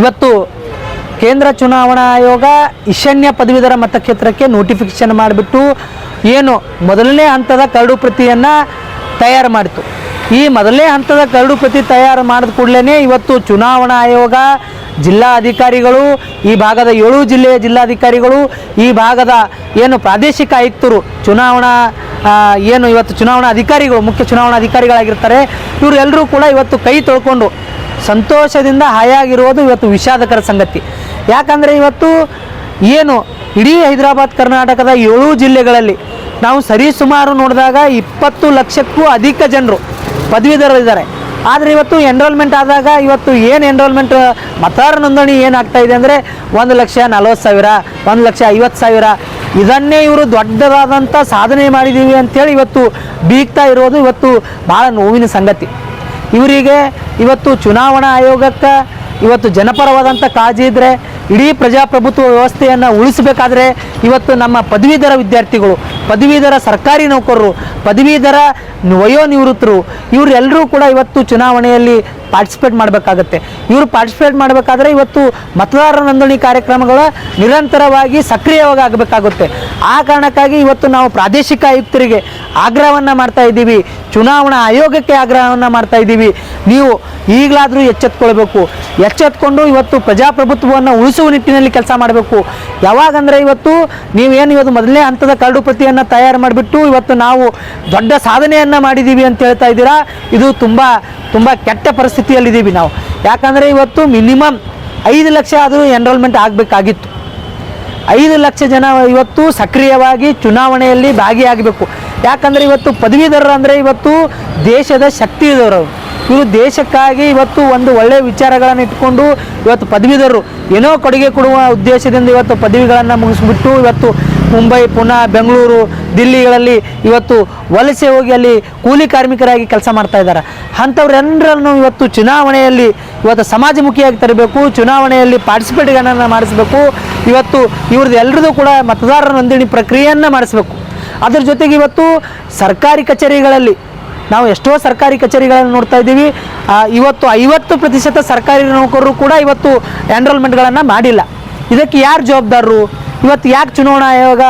ಇವತ್ತು ಕೇಂದ್ರ ಚುನಾವಣಾ ಆಯೋಗ ಈಶಾನ್ಯ ಪದವೀಧರ ಮತಕ್ಷೇತ್ರಕ್ಕೆ ನೋಟಿಫಿಕೇಶನ್ ಮಾಡಿಬಿಟ್ಟು ಏನು ಮೊದಲನೇ ಹಂತದ ಕರಡು ಪ್ರತಿಯನ್ನು ತಯಾರು ಮಾಡಿತು. ಈ ಮೊದಲನೇ ಹಂತದ ಕರಡು ಪ್ರತಿ ತಯಾರು ಮಾಡಿದ ಕೂಡಲೇ ಇವತ್ತು ಚುನಾವಣಾ ಆಯೋಗ ಜಿಲ್ಲಾ ಅಧಿಕಾರಿಗಳು ಈ ಭಾಗದ ಏಳು ಜಿಲ್ಲೆಯ ಜಿಲ್ಲಾಧಿಕಾರಿಗಳು, ಈ ಭಾಗದ ಏನು ಪ್ರಾದೇಶಿಕ ಆಯುಕ್ತರು, ಚುನಾವಣಾ ಏನು ಇವತ್ತು ಚುನಾವಣಾ ಅಧಿಕಾರಿಗಳು, ಮುಖ್ಯ ಚುನಾವಣಾ ಅಧಿಕಾರಿಗಳಾಗಿರ್ತಾರೆ ಇವರೆಲ್ಲರೂ ಕೂಡ ಇವತ್ತು ಕೈ ತೊಳ್ಕೊಂಡು ಸಂತೋಷದಿಂದ ಹಾಯಾಗಿರುವುದು ಇವತ್ತು ವಿಷಾದಕರ ಸಂಗತಿ. ಯಾಕಂದರೆ ಇವತ್ತು ಏನು, ಇಡೀ ಹೈದರಾಬಾದ್ ಕರ್ನಾಟಕದ ಏಳು ಜಿಲ್ಲೆಗಳಲ್ಲಿ ನಾವು ಸರಿಸುಮಾರು ನೋಡಿದಾಗ ಇಪ್ಪತ್ತು ಲಕ್ಷಕ್ಕೂ ಅಧಿಕ ಜನರು ಪದವೀಧರರಿದ್ದಾರೆ. ಆದರೆ ಇವತ್ತು ಎನ್ರೋಲ್ಮೆಂಟ್ ಆದಾಗ ಇವತ್ತು ಏನು ಎನ್ರೋಲ್ಮೆಂಟ್ ಮತದಾರ ನೋಂದಣಿ ಏನಾಗ್ತಾ ಇದೆ ಅಂದರೆ ಒಂದು ಲಕ್ಷ ನಲವತ್ತು ಸಾವಿರ, ಒಂದು ಲಕ್ಷ ಐವತ್ತು ಸಾವಿರ. ಇದನ್ನೇ ಇವರು ದೊಡ್ಡದಾದಂಥ ಸಾಧನೆ ಮಾಡಿದ್ದೀವಿ ಅಂತೇಳಿ ಇವತ್ತು ಬೀಗ್ತಾ ಇರೋದು ಇವತ್ತು ಭಾಳ ನೋವಿನ ಸಂಗತಿ. ಇವರಿಗೆ ಇವತ್ತು ಚುನಾವಣಾ ಆಯೋಗಕ್ಕೆ ಇವತ್ತು ಜನಪರವಾದಂಥ ಕಾಳಜಿ ಇದ್ದರೆ ಇಡೀ ಪ್ರಜಾಪ್ರಭುತ್ವ ವ್ಯವಸ್ಥೆಯನ್ನು ಉಳಿಸಬೇಕಾದ್ರೆ ಇವತ್ತು ನಮ್ಮ ಪದವೀಧರ ವಿದ್ಯಾರ್ಥಿಗಳು, ಪದವೀಧರ ಸರ್ಕಾರಿ ನೌಕರರು, ಪದವೀಧರ ವಯೋನಿವೃತ್ತರು, ಇವರೆಲ್ಲರೂ ಕೂಡ ಇವತ್ತು ಚುನಾವಣೆಯಲ್ಲಿ ಪಾರ್ಟಿಸಿಪೇಟ್ ಮಾಡಬೇಕಾಗತ್ತೆ. ಇವರು ಪಾರ್ಟಿಸಿಪೇಟ್ ಮಾಡಬೇಕಾದ್ರೆ ಇವತ್ತು ಮತದಾರರ ನೋಂದಣಿ ಕಾರ್ಯಕ್ರಮಗಳ ನಿರಂತರವಾಗಿ ಸಕ್ರಿಯವಾಗಿ ಆಗಬೇಕಾಗುತ್ತೆ. ಆ ಕಾರಣಕ್ಕಾಗಿ ಇವತ್ತು ನಾವು ಪ್ರಾದೇಶಿಕ ಆಯುಕ್ತರಿಗೆ ಆಗ್ರಹವನ್ನು ಮಾಡ್ತಾ ಇದ್ದೀವಿ. ಚುನಾವಣಾ ಆಯೋಗಕ್ಕೆ ಆಗ್ರಹವನ್ನು ಮಾಡ್ತಾ ಇದ್ದೀವಿ. ನೀವು ಈಗಲಾದರೂ ಎಚ್ಚೆತ್ಕೊಳ್ಬೇಕು. ಎಚ್ಚೆತ್ಕೊಂಡು ಇವತ್ತು ಪ್ರಜಾಪ್ರಭುತ್ವವನ್ನು ಉಳಿಸುವ ನಿಟ್ಟಿನಲ್ಲಿ ಕೆಲಸ ಮಾಡಬೇಕು. ಯಾವಾಗಂದರೆ ಇವತ್ತು ನೀವೇನು ಇವತ್ತು ಮೊದಲನೇ ಹಂತದ ಕರಡು ಪ್ರತಿಯನ್ನು ತಯಾರು ಮಾಡಿಬಿಟ್ಟು ಇವತ್ತು ನಾವು ದೊಡ್ಡ ಸಾಧನೆಯನ್ನು ಮಾಡಿದ್ದೀವಿ ಅಂತ ಹೇಳ್ತಾ ಇದ್ದೀರಾ? ಇದು ತುಂಬ ತುಂಬ ಕೆಟ್ಟ ಪರಿಸ್ಥಿತಿಯಲ್ಲಿದ್ದೀವಿ ನಾವು. ಯಾಕಂದರೆ ಇವತ್ತು ಮಿನಿಮಮ್ ಐದು ಲಕ್ಷ ಆದರೂ ಎನ್ರೋಲ್ಮೆಂಟ್ ಆಗಬೇಕಾಗಿತ್ತು. ಐದು ಲಕ್ಷ ಜನ ಇವತ್ತು ಸಕ್ರಿಯವಾಗಿ ಚುನಾವಣೆಯಲ್ಲಿ ಭಾಗಿಯಾಗಬೇಕು. ಯಾಕಂದರೆ ಇವತ್ತು ಪದವೀಧರರು ಅಂದರೆ ಇವತ್ತು ದೇಶದ ಶಕ್ತಿ ಇದ್ದವರು. ಇವರು ದೇಶಕ್ಕಾಗಿ ಇವತ್ತು ಒಂದು ಒಳ್ಳೆಯ ವಿಚಾರಗಳನ್ನು ಇಟ್ಕೊಂಡು ಇವತ್ತು ಪದವೀಧರರು ಏನೋ ಕೊಡುಗೆ ಕೊಡುವ ಉದ್ದೇಶದಿಂದ ಇವತ್ತು ಪದವಿಗಳನ್ನು ಮುಗಿಸ್ಬಿಟ್ಟು ಇವತ್ತು ಮುಂಬೈ ಪುಣೆ ಬೆಂಗಳೂರು, ದಿಲ್ಲಿಗಳಲ್ಲಿ ಇವತ್ತು ವಲಸೆ ಹೋಗಿ ಅಲ್ಲಿ ಕೂಲಿ ಕಾರ್ಮಿಕರಾಗಿ ಕೆಲಸ ಮಾಡ್ತಾ ಇದ್ದಾರೆ. ಅಂಥವ್ರೆಲ್ಲರನ್ನು ಇವತ್ತು ಚುನಾವಣೆಯಲ್ಲಿ ಇವತ್ತು ಸಮಾಜಮುಖಿಯಾಗಿ ತರಬೇಕು, ಚುನಾವಣೆಯಲ್ಲಿ ಪಾರ್ಟಿಸಿಪೇಟ್ಗಳನ್ನು ಮಾಡಿಸ್ಬೇಕು, ಇವತ್ತು ಇವ್ರದ್ದು ಎಲ್ಲರದ್ದು ಕೂಡ ಮತದಾರರ ನೋಂದಣಿ ಪ್ರಕ್ರಿಯೆಯನ್ನು ಮಾಡಿಸ್ಬೇಕು. ಅದ್ರ ಜೊತೆಗೆ ಇವತ್ತು ಸರ್ಕಾರಿ ಕಚೇರಿಗಳಲ್ಲಿ ನಾವು ಎಷ್ಟೋ ಸರ್ಕಾರಿ ಕಚೇರಿಗಳನ್ನು ನೋಡ್ತಾ ಇದ್ದೀವಿ. ಇವತ್ತು ಐವತ್ತು ಪ್ರತಿಶತ ಸರ್ಕಾರಿ ನೌಕರರು ಕೂಡ ಇವತ್ತು ಎನ್ರೋಲ್ಮೆಂಟ್ಗಳನ್ನು ಮಾಡಿಲ್ಲ. ಇದಕ್ಕೆ ಯಾರು ಜವಾಬ್ದಾರರು? ಇವತ್ತು ಯಾಕೆ ಚುನಾವಣಾ ಆಯೋಗ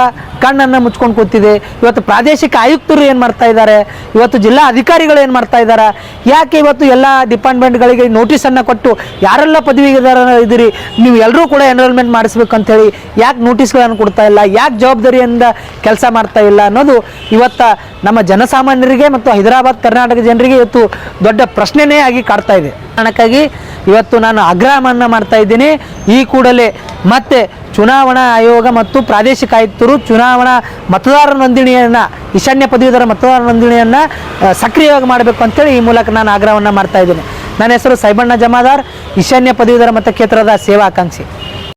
ಕಣ್ಣನ್ನು ಮುಚ್ಕೊಂಡು ಕೂತಿದೆ? ಇವತ್ತು ಪ್ರಾದೇಶಿಕ ಆಯುಕ್ತರು ಏನು ಮಾಡ್ತಾ ಇದ್ದಾರೆ? ಇವತ್ತು ಜಿಲ್ಲಾ ಅಧಿಕಾರಿಗಳು ಏನು ಮಾಡ್ತಾ ಇದ್ದಾರೆ? ಯಾಕೆ ಇವತ್ತು ಎಲ್ಲ ಡಿಪಾರ್ಟ್ಮೆಂಟ್ಗಳಿಗೆ ನೋಟಿಸನ್ನು ಕೊಟ್ಟು ಯಾರೆಲ್ಲ ಪದವಿಗಾರ ಇದ್ದೀರಿ? ನೀವು ಎಲ್ಲರೂ ಕೂಡ ಎನ್ರೋಲ್ಮೆಂಟ್ ಮಾಡಿಸ್ಬೇಕು ಅಂತೇಳಿ ಯಾಕೆ ನೋಟಿಸ್ಗಳನ್ನು ಕೊಡ್ತಾ ಇಲ್ಲ? ಯಾಕೆ ಜವಾಬ್ದಾರಿಯಿಂದ ಕೆಲಸ ಮಾಡ್ತಾ ಇಲ್ಲ ಅನ್ನೋದು ಇವತ್ತ ನಮ್ಮ ಜನಸಾಮಾನ್ಯರಿಗೆ ಮತ್ತು ಹೈದರಾಬಾದ್ ಕರ್ನಾಟಕ ಜನರಿಗೆ ಇವತ್ತು ದೊಡ್ಡ ಪ್ರಶ್ನೆನೇ ಆಗಿ ಕಾಡ್ತಾ ಇದೆ. ಕಾರಣಕ್ಕಾಗಿ ಇವತ್ತು ನಾನು ಆಗ್ರಹವನ್ನು ಮಾಡ್ತಾ ಇದ್ದೀನಿ. ಈ ಕೂಡಲೇ ಮತ್ತೆ ಚುನಾವಣಾ ಆಯೋಗ ಮತ್ತು ಪ್ರಾದೇಶಿಕ ಆಯುಕ್ತರು ಚುನಾವಣಾ ಮತದಾರರ ನೋಂದಣಿಯನ್ನು, ಈಶಾನ್ಯ ಪದವೀಧರ ಮತದಾರ ನೋಂದಣಿಯನ್ನು ಸಕ್ರಿಯವಾಗಿ ಮಾಡಬೇಕು ಅಂತೇಳಿ ಈ ಮೂಲಕ ನಾನು ಆಗ್ರಹವನ್ನು ಮಾಡ್ತಾ ಇದ್ದೀನಿ. ನನ್ನ ಹೆಸರು ಸೈಬಣ್ಣ ಜಮಾದಾರ್, ಈಶಾನ್ಯ ಪದವೀಧರ ಮತಕ್ಷೇತ್ರದ ಸೇವಾಕಾಂಕ್ಷಿ.